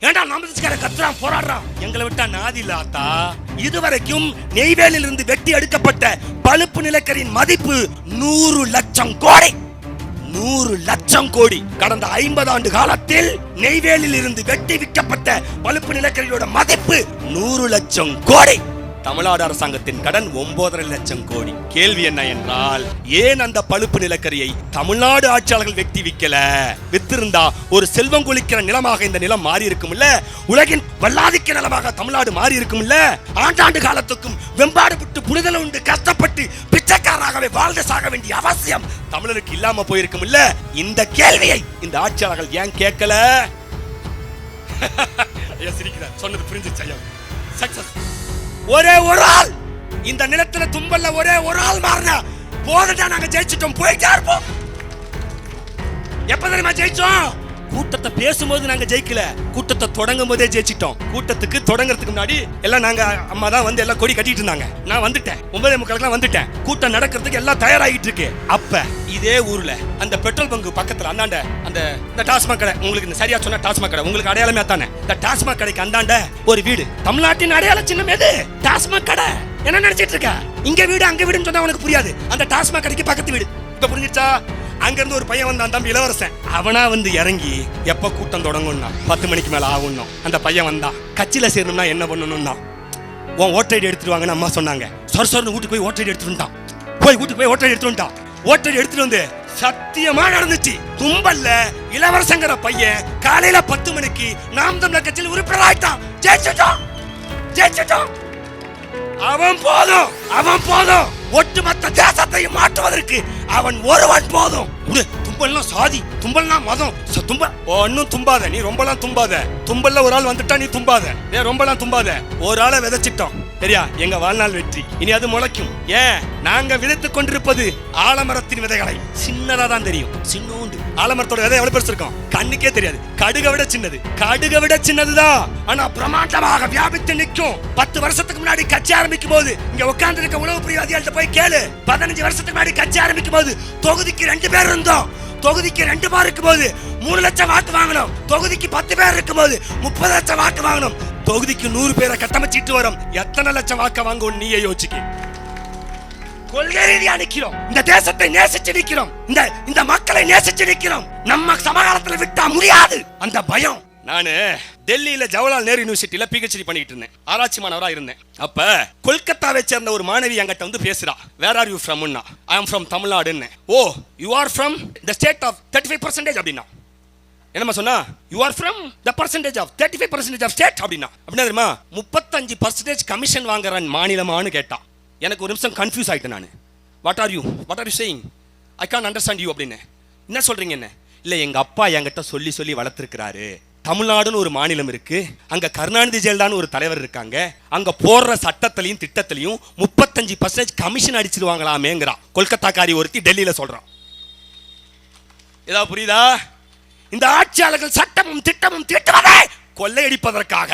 ஏன்டா நமஸ்கார கத்துறான் போராடுறான் எங்களை விட்டா நாதி இல்ல இதுவரைக்கும் நெய்வேலியில் இருந்து வெட்டி எடுக்கப்பட்ட பழுப்பு நிலக்கரியின் மதிப்பு நூறு லட்சம் கோடி. நூறு லட்சம் கோடி. கடந்த ஐம்பது ஆண்டு காலத்தில் நெய்வேலியில் இருந்து வெட்டி விற்கப்பட்ட பழுப்பு நிலக்கரியோட மதிப்பு நூறு லட்சம் கோடி. தமிழ்நாடு அரசாங்கத்தின் கடன் ஒன்பதரை லட்சம் கோடி. கேள்வி என்ன என்றால் ஏன் அந்த பழுப்பு நிலக்கரியை தமிழ்நாடு ஆட்சியாளர்கள் வெட்டி விற்கல வித்திருந்தா ஒரு செல்வம் குளிக்கிற நிலமாக இந்த நிலம் மாறி இருக்கும்ல உலகின் வல்லாதிக்க நிலமாக தமிழ்நாடு மாறி இருக்கும்ல ஆண்டாண்டு காலத்துக்கும் வெம்பாடு விட்டு புனிதல உண்டு கஷ்டப்பட்டு பிச்சைக்காரராகவே வாழ்ந்து சாக வேண்டிய அவசியம் தமிழருக்கு இல்லாம போயிருக்கும்ல? இந்த கேள்வியை இந்த ஆட்சியாளர்கள் ஏன் கேட்கல? ஐயா சிரிக்கிறார். சொன்னது புரிஞ்சிச்சு ஐயா? சக்சஸ் ஒரே ஒரு ஆள். இந்த நிலத்துல தும்பல்ல ஒரே ஒரு ஆள் மாறினா போதுடா நாங்க ஜெயிச்சிட்டோம். போயிட்டே இருப்போம். எப்ப தெரியுமா ஜெயிச்சோம்? கூட்டத்தை பேசும்போது நாங்க ஜெயிக்கல. கூட்டத்தை தொடங்கும் போதே ஜெயிச்சிட்டோம். கூட்டத்துக்கு தொடங்குறதுக்கு முன்னாடி எல்லாம் நாங்க அம்மா தான் வந்து எல்லாம் கொடி கட்டிட்டு இருந்தாங்க. நான் வந்துட்டேன். ஒன்பதே முக்காலுக்குலாம் வந்துட்டேன். கூட்டம் நடக்கிறதுக்கு எல்லாம் தயாராகிட்டு இருக்கு. அப்ப இதே ஊர்ல அந்த பெட்ரோல் பங்கு பக்கத்துல அந்தாண்ட அந்த இந்த டாஸ்மாக் கடை உங்களுக்கு சரியா சொன்ன டாஸ்மாக் கடை உங்களுக்கு அடையாளமே தானே இந்த டாஸ்மாக் கடைக்கு அந்தாண்ட ஒரு வீடு. தமிழ்நாட்டின் அடையாள சின்னம் எது? டாஸ்மாக் கடை. என்ன நினைச்சிட்டு இருக்க? இங்க வீடு அங்க வீடுன்னு சொன்னா உனக்கு புரியாது. அந்த டாஸ்மாக் கடைக்கு பக்கத்து வீடு. இப்ப புரிஞ்சிச்சா அங்கிருந்து ஒரு பையன் வந்தான் தம்பி இளவரசன். அவனா வந்து இறங்கி எப்ப கூட்டம் தொடங்கும்னா பத்து மணிக்கு மேல ஆகும்னா அந்த பையன் வந்தான். கட்சியில சேரணும்னா என்ன பண்ணணும்னா உன் ஓட்டை எடுத்துட்டு வாங்கன்னு அம்மா சொன்னாங்க. சொர சொர்னு வீட்டுக்கு போய் ஓட்டை ஐடி போய் வீட்டுக்கு போய் ஓட்டை ஐடி ஓட்டை எடுத்துட்டு வந்து சத்தியமா நடந்துச்சு. தும்பல்ல இளவரசங்கிற பையன் காலையில பத்து மணிக்கு நாம் தமிழர் கட்சியில் உறுப்பினராயிட்டான். ஜெயிச்சிட்டோம் ஜெயிச்சிட்டோம் அவன் போதும். அவன் போதும். ஒட்டுமொத்த தேசத்தையும் மாற்றுவதற்கு அவன் ஒருவன் போதும். விடு, தும்பல்லாம் சாதி தும்பல்னா மதம். தும்ப ஒன்னும் தும்பாத. நீ ரொம்பலாம் தும்பாத. தும்பல்ல ஒரு ஆள் வந்துட்டா நீ தும்பாத. ஏ ரொம்பலாம் தும்பாத. ஒரு ஆளை விதைச்சிட்டோம். சரியா எங்க வாழ்நாள் வெற்றி. இனி அது முளைக்கும். ஏன்? நாங்க விதைத்துக் கொண்டிருப்பது ஆலமரத்தின் விதைகளை. சின்னதா தான் தெரியும். சின்னோண்டு. ஆலமரத்தோட விதை எவ்வளவு பெருசு இருக்கும்? கண்ணுக்கே தெரியாது. கடுக விட சின்னது. கடுக விட சின்னதுதான் ஆனா பிரமாண்டமாக வியாபித்து நிற்கும். பத்து வருஷத்துக்கு முன்னாடி கட்சி ஆரம்பிக்கும் போது இங்க உட்கார்ந்து இருக்க உளவு பிரிவாதிகள்ட்ட போய் கேளு. பதினஞ்சு வருஷத்துக்கு முன்னாடி கட்சி ஆரம்பிக்கும் போது தொகுதிக்கு ரெண்டு பேர் இருந்தோம். தொகுதிக்கு ரெண்டு பேர் இருக்கும்போது மூணு லட்சம் வாக்கு வாங்கணும் தொகுதிக்கு பத்து பேர் இருக்கும்போது முப்பது லட்சம் வாக்கு வாங்கணும் தொகுதிக்கு நூறு பேரை கட்டமைச்சிட்டு வரும். எத்தனை லட்சம் வாக்க வாங்கும் நீயே யோசிக்க. கொள்கை ரீதியா நிக்கிறோம். இந்த தேசத்தை நேசிச்சு நிக்கிறோம். இந்த இந்த மக்களை நேசிச்சு நிக்கிறோம். நம்ம சமகாலத்துல விட்டா முடியாது. அந்த பயம். நானு டெல்லியில ஜவஹர்லால் நேரு யூனிவர்சிட்டியில பிஹெச்டி பண்ணிட்டு இருந்தேன். ஆராய்ச்சி மாணவரா இருந்தேன். அப்ப கொல்கத்தாவை சேர்ந்த ஒரு மாணவி என்கிட்ட வந்து பேசுறா. Where are you ஃப்ரம்னா I am from தமிழ்நாடுன்னு ஓ you are from the state of thirty five percentage அப்படின்னா. என்னம்மா சொன்னா? You are from the percentage of thirty five percentage of state அப்படின்னா. அப்படின்னா தெரியுமா? முப்பத்தஞ்சு பர்சன்டேஜ் கமிஷன் வாங்குறான் மாநிலமான்னு கேட்டான். எனக்கு ஒரு நிமிஷம் கன்ஃபியூஸ் ஆயிட்டேன் நான். What are you what are you saying I can understand you அப்படின்னு. என்ன சொல்கிறீங்க என்ன? இல்லை எங்க அப்பா என்கிட்ட சொல்லி சொல்லி வளர்த்துருக்கிறாரு. தமிழ்நாடுன்னு ஒரு மாநிலம் இருக்கு. அங்க கருணாநிதி ஜெயலலிதான்னு ஒரு தலைவர் இருக்காங்க. அங்க போடுற சட்டத்திலையும் திட்டத்திலையும் முப்பத்தஞ்சு பர்சன்டேஜ் கமிஷன் அடிச்சிருவாங்களாமேங்கிறான். கொல்கத்தாக்காரி ஒருத்தி டெல்லியில சொல்றான். ஏதாவது புரியுதா? இந்த ஆட்சியாளர்கள் சட்டமும் திட்டமும் தீட்டுவதை கொள்ளையடிப்பதற்காக.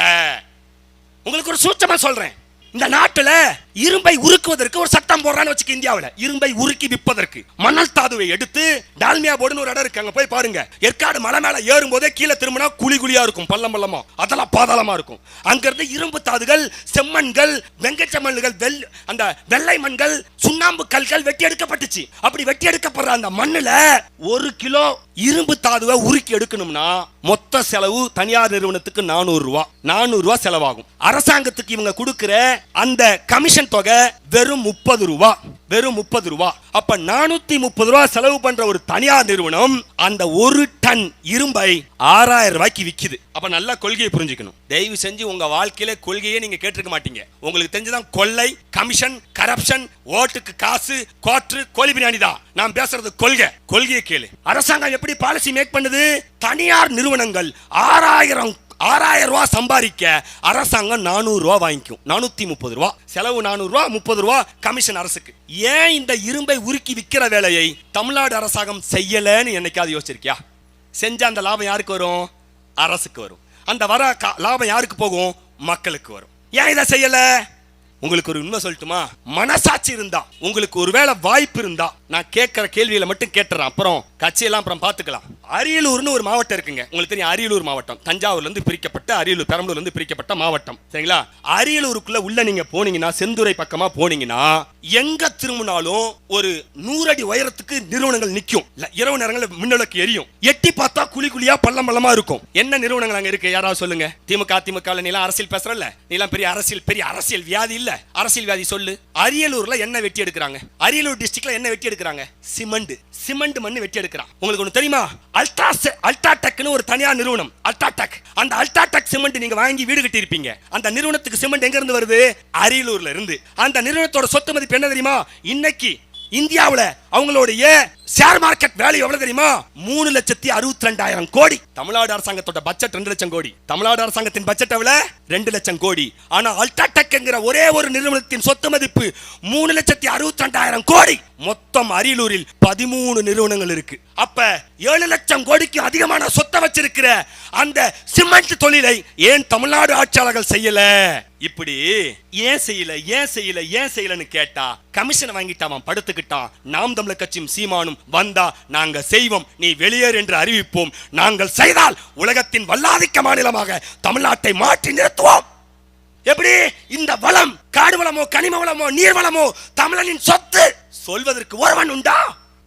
உங்களுக்கு ஒரு சூச்சமா சொல்றேன். இந்த நாட்டுல இரும்பை உருக்குவதற்கு ஒரு சட்டம் போடுறான்னு வச்சுக்க இந்தியாவில். இரும்பை உருக்கி விற்பதற்கு. மணல் தாதுவை எடுத்து டால்மியா போர்டுன்னு ஒரு இடம் இருக்கு. அங்க போய் பாருங்க. ஏற்காடு மலை மேல ஏறும் போதே கீழே திரும்பினா குழி குழியா இருக்கும். பள்ளம் பள்ளமா. அதெல்லாம் பாதாளமா இருக்கும். அங்கிருந்து இரும்பு தாதுகள் செம்மண்கள் வெங்கச்ச மண்ணுகள் வெள் அந்த வெள்ளை மண்கள் சுண்ணாம்பு கல்கள் வெட்டி எடுக்கப்பட்டுச்சு. அப்படி வெட்டி எடுக்கப்படுற அந்த மண்ணுல ஒரு கிலோ இரும்பு தாதுவை உருக்கி எடுக்கணும்னா மொத்த செலவு தனியார் நிறுவனத்துக்கு நானூறு ரூபா. நானூறு ரூபா செலவாகும். அரசாங்கத்துக்கு இவங்க கொடுக்கிற அந்த கமிஷன் தொகை வெறும் முப்பது ரூபா. வெறும் முப்பது ரூபா. அப்ப நானூத்தி முப்பது ரூபா செலவு பண்ற ஒரு தனியார் நிறுவனம் அந்த ஒரு டன் இரும்பை ஆறாயிரம் ரூபாய்க்கு விக்குது. அப்ப நல்லா கொள்கையை புரிஞ்சுக்கணும். தயவு செஞ்சு உங்க வாழ்க்கையில கொள்கையே நீங்க கேட்டிருக்க மாட்டீங்க. உங்களுக்கு தெரிஞ்சுதான் கொள்ளை கமிஷன் கரப்ஷன் ஓட்டுக்கு காசு கோற்று கோழி பிரியாணி தான். நான் பேசுறது கொள்கை. கொள்கையை கேளு. அரசாங்கம் எப்படி பாலிசி மேக் பண்ணுது? தனியார் நிறுவனங்கள் ஆறாயிரம் ஆறாயிரம் ரூபா சம்பாதிக்க அரசாங்கம் நானூறு ரூபா வாங்கிக்கும். நானூத்தி முப்பது ரூபா. செலவு நானூறு ரூபா முப்பது ரூபா கமிஷன் அரசுக்கு. ஏன் இந்த இரும்பை உருக்கி விற்கிற வேலையை தமிழ்நாடு அரசாங்கம் செய்யலன்னு என்னைக்காவது யோசிச்சிருக்கியா? செஞ்ச அந்த லாபம் யாருக்கு வரும்? அரசுக்கு வரும். அந்த வர லாபம் யாருக்கு போகும்? மக்களுக்கு வரும். ஏன் இதை செய்யல? உங்களுக்கு ஒரு உண்மை சொல்லட்டுமா? மனசாட்சி இருந்தா உங்களுக்கு ஒருவேளை வாய்ப்பு இருந்தா நான் கேட்கிற கேள்வியில மட்டும் கேட்டுறேன். அப்புறம் கட்சியெல்லாம் அப்புறம் பார்த்துக்கலாம். அரியலூர்னு ஒரு மாவட்டம் இருக்குங்க. உங்களுக்கு தெரியும் அரியலூர் மாவட்டம். தஞ்சாவூர்லேருந்து பிரிக்கப்பட்ட அரியலூர் பெரம்பலூர்லேருந்து பிரிக்கப்பட்ட மாவட்டம். சரிங்களா? அரியலூருக்குள்ளே உள்ளே நீங்கள் போனீங்கன்னா செந்துறை பக்கமாக போனீங்கன்னா எங்க திரும்பினாலும் ஒரு நூறு அடி உயரத்துக்கு நிறுவனங்கள் நிற்கும் இல்ல, இரவு நேரங்களில் மின்னலுக்கு எரியும். எட்டி பார்த்தா குழி குழியா பள்ளம் பள்ளமா இருக்கும். என்ன நிறுவனங்கள் அங்க இருக்கு? யாராவது சொல்லுங்க. திமுக திமுக நீலாம் அரசியல் பேசுறல நீலாம் பெரிய அரசியல் பெரிய அரசியல் வியாதி இல்ல. அரசியல் வியாதி சொல்லு. அரியலூர்ல என்ன வெட்டி எடுக்கிறாங்க? அரியலூர் டிஸ்ட்ரிக்ட்ல என்ன வெட்டி எடுக்கிறாங்க? சிமெண்ட். சிமெண்ட் மண்ணு வெட்டி எடுக்கிறான். உங்களுக்கு ஒன்று தெரியுமா? அல்ட்ரா அல்ட்ராடெக்னு ஒரு தனியார் நிறுவனம். அல்ட்ராடெக் அந்த அல்ட்ராடெக் சிமெண்ட் நீங்க வாங்கி வீடு கட்டி இருப்பீங்க அந்த நிறுவனத்துக்கு சிமெண்ட் எங்க இருந்து வருது? அரியலூர்ல இருந்து. அந்த நிறுவனத்தோட சொத்து மதிப்பு என்ன தெரியுமா? இன்னைக்கு இந்தியாவுல அவங்களுடைய ஷேர் மார்க்கெட் வேல்யூ எவ்வளவு தெரியுமா? மூணு லட்சத்தி அறுபத்தி ரெண்டாயிரம் கோடி. தமிழ்நாடு அரசாங்கத்தோட பட்ஜெட் ரெண்டு லட்சம் கோடி. தமிழ்நாடு அரசாங்கத்தின் பட்ஜெட் எவ்வளவு? ரெண்டு லட்சம் கோடி. ஆனா அல்டாடெக்ங்கிற ஒரே ஒரு நிறுவனத்தின் சொத்து மதிப்பு மூணு லட்சத்தி அறுபத்தி ரெண்டாயிரம் கோடி. மொத்தம் அரியலூரில் பதிமூணு நிறுவனங்கள் இருக்கு. அப்ப ஏழு லட்சம் கோடிக்கு அதிகமான சொத்தை வச்சிருக்கிற அந்த சிமெண்ட் தொழிலை ஏன் தமிழ்நாடு ஆட்சியாளர்கள் செய்யல? இப்படி ஏன் செய்யல? ஏன் செய்யல? ஏன் செய்யலன்னு கேட்டா கமிஷன் வாங்கிட்டு அவன் படுத்துக்கிட்டான். நாம் தமிழர் கட்சியும் சீமானும் வந்தா நாங்க செய்வோம் நீ வெளியேறு என்று அறிவிப்போம். நாங்கள் செய்தால் உலகத்தின் வல்லாதிக்க மாநிலமாக தமிழ்நாட்டை மாற்றி நிறுத்துவோம். எப்படி? இந்த வளம் காடு வளமோ கனிம வளமோ நீர் வளமோ தமிழனின் சொத்து. சொல்வதற்கு ஒருவன் உண்டா?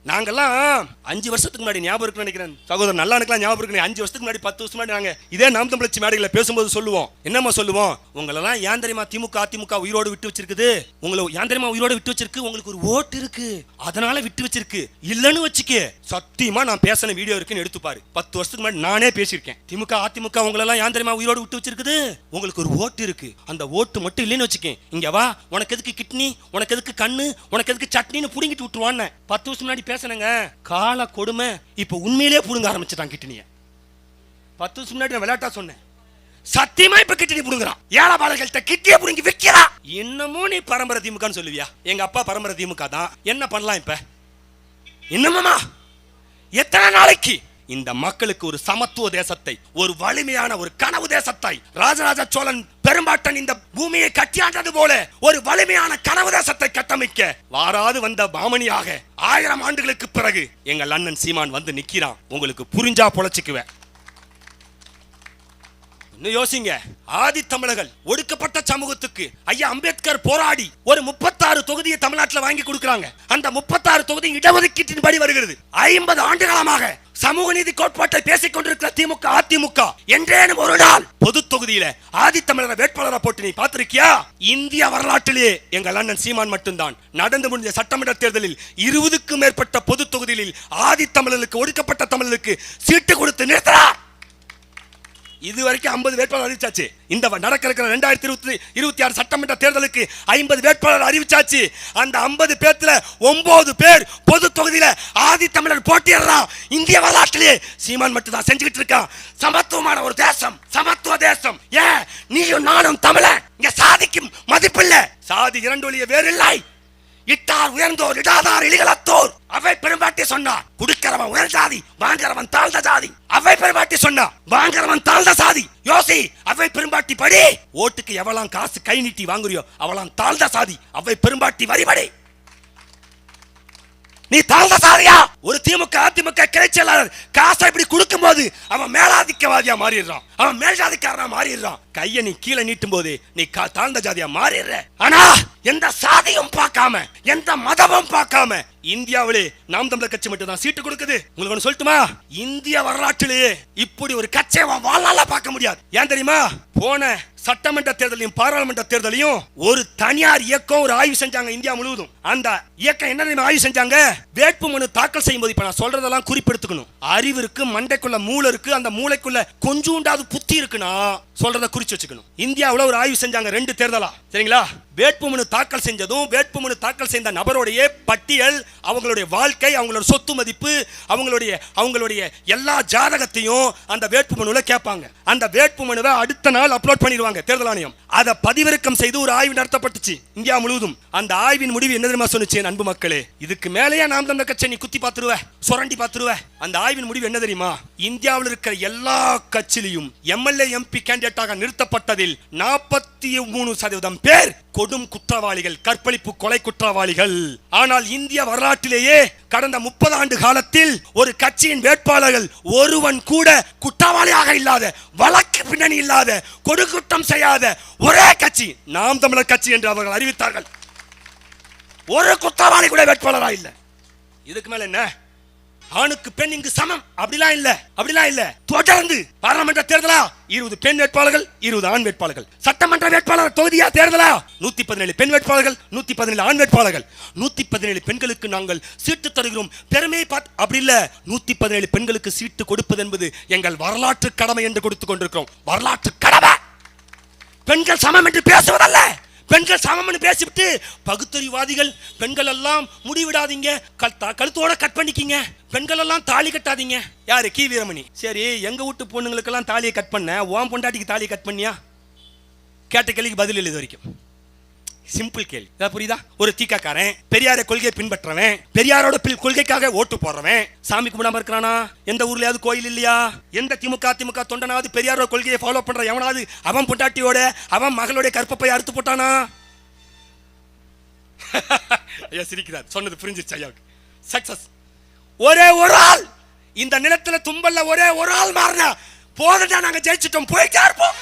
நாங்கெல்லாம் அஞ்சு வருஷத்துக்கு முன்னாடி ஞாபகம் இருக்குன்னு நினைக்கிறேன். சகோதரர் நல்லா ஞாபகம் இருக்கு அஞ்சு வருஷத்துக்கு முன்னாடி பத்து வருஷம் முன்னாடி நாங்கள் இதே நாம் தமிழச்சி மேடைகளை பேசும்போது சொல்லுவோம். என்னம்மா சொல்லுவோம்? உங்களெல்லாம் ஏன் தெரியுமா திமுக அதிமுக உயிரோடு விட்டு வச்சிருக்குது? உங்களை ஏன் தெரியுமா உயிரோடு விட்டு வச்சிருக்கு? உங்களுக்கு ஒரு ஓட்டு இருக்கு. அதனால விட்டு வச்சிருக்கு. இல்லைன்னு வச்சுக்கே. சத்தியமா நான் பேசின வீடியோ இருக்குன்னு எடுத்து பாரு. பத்து வருஷத்துக்கு முன்னாடி நானே பேசியிருக்கேன். திமுக அதிமுக உங்களெல்லாம் ஏன் தெரியுமா உயிரோடு விட்டு வச்சிருக்குது? உங்களுக்கு ஒரு ஓட்டு இருக்கு. அந்த ஓட்டு மட்டும் இல்லைன்னு வச்சுக்கேன். இங்க வா. உனக்கு எதுக்கு கிட்னி? உனக்கு எதுக்கு கண்ணு? உனக்கு எதுக்கு சட்னின்னு புடுங்கிட்டு விட்டுருவான்னு. பத்து வருஷம் முன்னாடி பேசணுங்க கால கொடுமை இப்ப உண்மையிலேயே புடுங்க ஆரம்பிச்சிட்டான் கிட்னிய பத்து வருஷம் முன்னாடி நான் விளையாட்டா சொன்னேன். சத்தியமா இப்ப கிட்னி புடுங்குறான். ஏழபாளர்கள்ட்ட கிட்டிய புடுங்கி விக்கிறா. இன்னமும் நீ பரம்பரை திமுகன்னு சொல்லுவியா? எங்க அப்பா பரம்பரை திமுக தான் என்ன பண்ணலாம் இப்ப? இன்னமுமா எத்தனை நாளைக்கு? இந்த மக்களுக்கு ஒரு சமத்துவ தேசத்தை ஒரு வலிமையான ஒரு கனவு தேசத்தை. ராஜராஜ சோழன் பெரும்பாட்டன் இந்த பூமியை கட்டியாண்டது போல ஒரு வலிமையான கனவு தேசத்தை கட்டமைக்க வாராது வந்த பாமணியாக ஆயிரம் ஆண்டுகளுக்கு பிறகு எங்கள் அண்ணன் சீமான் வந்து நிக்கிறான். உங்களுக்கு புரிஞ்சா பொழைச்சிக்குவேன். இன்னும் யோசிங்க. ஆதி தமிழர்கள் ஒடுக்கப்பட்ட சமூகத்துக்கு ஐயா அம்பேத்கர் போராடி ஒரு முப்பத்தாறு தொகுதியை தமிழ்நாட்டில் வாங்கி கொடுக்கறாங்க. அந்த முப்பத்தாறு தொகுதி இடஒதுக்கீட்டின் படி வருகிறது. ஐம்பது ஆண்டு காலமாக சமூக நீதி கோட்பாட்டை பேசிக் கொண்டிருக்கிற திமுக அதிமுக என்றேனும் ஒரு நாள் பொது தொகுதியில ஆதி தமிழரை வேட்பாளரை போட்டு நீ பார்த்திருக்கியா? இந்திய வரலாற்றிலேயே எங்கள் அண்ணன் சீமான் மட்டும்தான். நடந்து முடிஞ்ச சட்டமன்ற தேர்தலில் இருபதுக்கும் மேற்பட்ட பொது தொகுதிகளில் ஆதி தமிழர்களுக்கு ஒடுக்கப்பட்ட தமிழர்களுக்கு சீட்டு கொடுத்து நிறுத்தினார். இது வரைக்கும் ஐம்பது வேட்பாளர் அறிவிச்சாச்சு. இந்த நடக்க இருக்கிற ரெண்டாயிரத்தி இருபத்தி இருபத்தி ஆறு சட்டமன்ற தேர்தலுக்கு ஐம்பது வேட்பாளர் அறிவிச்சாச்சு. அந்த ஐம்பது பேர்த்துல ஒன்பது பேர் பொது தொகுதியில ஆதி தமிழர் போட்டியிடலாம் இந்திய வரலாற்றிலேயே சீமான் மட்டும் தான் செஞ்சுக்கிட்டு இருக்கான். சமத்துவமான ஒரு தேசம் சமத்துவ தேசம். ஏன்? நீயும் நானும் தமிழன். இங்க சாதிக்கும் மதிப்பில்லை. சாதி இரண்டு வழிய இல்லை இட்டார் உயர்ந்தோர் இடாதார் இழிகளத்தோர் அவை பெரும்பாட்டி சொன்னார். குடிக்கிறவன் உயர் ஜாதி வாங்குறவன் தாழ்ந்த ஜாதி. அவை பெரும்பாட்டி சொன்னா வாங்குறவன் தாழ்ந்த சாதி. யோசி அவை பெரும்பாட்டி படி ஓட்டுக்கு எவ்வளவு காசு கை நீட்டி வாங்குறியோ அவளாம் தாழ்ந்த சாதி. அவை பெரும்பாட்டி வரிபடை. நீ தாழ்ந்த சாதியா ஒரு திமுக அதிமுக கிளைச்செயலாளர் காசை இப்படி கொடுக்கும் போது அவன் மேலாதிக்கவாதியா மாறிடுறான். அவன் மேல்ஜாதிக்காரனா மாறிடுறான். கைய நீ கீழே நீட்டும் போது நீ கா- தாழ்ந்த ஜாதியா மாறிடுற. ஆனா எந்த சாதியும் பார்க்காம எந்த மதமும் பார்க்காம இந்தியாவிலே நாம் தமிழர் கட்சி மட்டும் தான் சீட்டு கொடுக்குது. உங்களுக்கு ஒன்று சொல்லட்டுமா? இந்திய வரலாற்றிலேயே இப்படி ஒரு கட்சியை வாழ்நாள பார்க்க முடியாது. ஏன் தெரியுமா? போன சட்டமன்ற தேர்தலையும் பாராளுமன்ற தேர்தலையும் ஒரு தனியார் இயக்கம் ஒரு ஆய்வு செஞ்சாங்க இந்தியா முழுவதும். அந்த இயக்கம் என்ன ஆய்வு செஞ்சாங்க? வேட்பு மனு தாக்கல் செய்யும் போது இப்ப நான் சொல்றதெல்லாம் குறிப்பெடுத்துக்கணும். அறிவு இருக்கு மண்டைக்குள்ள மூளை இருக்கு அந்த மூளைக்குள்ள கொஞ்சூண்டாவது புத்தி இருக்குன்னா சொல்றத குறிச்சு வச்சுக்கணும். இந்தியாவில் ஒரு ஆய்வு செஞ்சாங்க ரெண்டு தேர்தலா. சரிங்களா? வேட்புமனு தாக்கல் செஞ்சதும் வேட்புமனு தாக்கல் செய்த நபருடைய பட்டியல் அவங்களுடைய வாழ்க்கை அவங்களோட சொத்து மதிப்பு அவங்களுடைய அவங்களுடைய எல்லா ஜாதகத்தையும் அந்த வேட்புமனுல கேட்பாங்க. அந்த வேட்புமனுவை அடுத்த நாள் அப்லோட் பண்ணிடுவாங்க தேர்தல் ஆணையம். அதை பதிவிறக்கம் செய்து ஒரு ஆய்வு நடத்தப்பட்டுச்சு இந்தியா முழுவதும். அந்த ஆய்வின் முடிவு என்ன தெரியுமா சொன்னுச்சு அன்பு மக்களே? இதுக்கு மேலேயே நாம் தமிழர் கட்சி நீ குத்தி பார்த்துருவ சுரண்டி பார்த்துருவ. அந்த ஆய்வின் முடிவு என்ன தெரியுமா? இந்தியாவில் இருக்கிற எல்லா கட்சியிலையும் எம்எல்ஏ எம்பி கேண்டிடேட்டாக நிறுத்தப்பட்டதில் நாற்பத்தி மூணு சதவீதம் பேர் கொடும் குற்றவாளிகள் கற்பழிப்பு கொலை குற்றவாளிகள். ஆனால் இந்திய வரலாற்றிலேயே கடந்த முப்பது ஆண்டு காலத்தில் ஒரு கட்சியின் வேட்பாளர்கள் ஒருவன் கூட குற்றவாளியாக இல்லாத வழக்கு பின்னணி இல்லாத கொடுக்குற்றம் செய்யாத ஒரே கட்சி நாம் தமிழர் கட்சி என்று அவர்கள் அறிவித்தார்கள். ஒரு குற்றவாளி கூட வேட்பாளரா இல்லை. இதுக்கு மேல என்ன? ஆணுக்கு பெண் இங்கு சமம். அப்படிலாம் இல்ல. அப்படிலாம் இல்ல. தொடர்ந்து பாராளுமன்ற இருபது பெண் வேட்பாளர்கள் இருபது ஆண் வேட்பாளர்கள். சட்டமன்ற வேட்பாளர் தொகுதியா தேர்தலா? நூத்தி பதினேழு பெண் வேட்பாளர்கள் நூத்தி பதினேழு ஆண் வேட்பாளர்கள். நூத்தி பதினேழு பெண்களுக்கு நாங்கள் சீட்டு தருகிறோம். பெருமையை பார்த்து அப்படி இல்ல. நூத்தி பதினேழு பெண்களுக்கு சீட்டு கொடுப்பது என்பது எங்கள் வரலாற்று கடமை என்று கொடுத்து கொண்டிருக்கிறோம். வரலாற்று கடமை! பெண்கள் சமம் என்று பேசுவதல்ல! பெண்கள் சமம்னு பேசிவிட்டு பகுத்தறிவாதிகள் பெண்கள் எல்லாம் முடிவிடாதீங்க கழுத்தோட கட் பண்ணிக்கிங்க. பெண்கள் எல்லாம் தாலி கட்டாதீங்க. யாரு? கி. வீரமணி. சரி எங்க வீட்டு பொண்ணுங்களுக்கெல்லாம் தாலியை கட் பண்ண ஓம் பொண்டாட்டிக்கு தாலியை கட் பண்ணியா? கேட்ட கேள்விக்கு பதில் இல்லை இது வரைக்கும். சிம்பிள் கேள்வி. இதான் புரியுதா? ஒரு தீக்காக்காரன் பெரியார கொள்கையை பின்பற்றவன் பெரியாரோட பில் கொள்கைக்காக ஓட்டு போடுறவன். சாமி கும்பிடாம இருக்கிறானா? எந்த ஊர்லயாவது கோயில் இல்லையா? எந்த திமுக திமுக தொண்டனாவது பெரியாரோட கொள்கையை ஃபாலோ பண்ற எவனாவது அவன் பொண்டாட்டியோட அவன் மகளோட கற்பப்பை அறுத்து போட்டானா? ஐயா சிரிக்கிறார். சொன்னது புரிஞ்சிருச்சு ஐயாவுக்கு சக்சஸ் ஒரே ஒரு ஆள்! இந்த நிலத்துல தும்பல்ல ஒரே ஒரு ஆள் மாறினா போதுடா நாங்க ஜெயிச்சிட்டோம். போயிட்டே இருப்போம்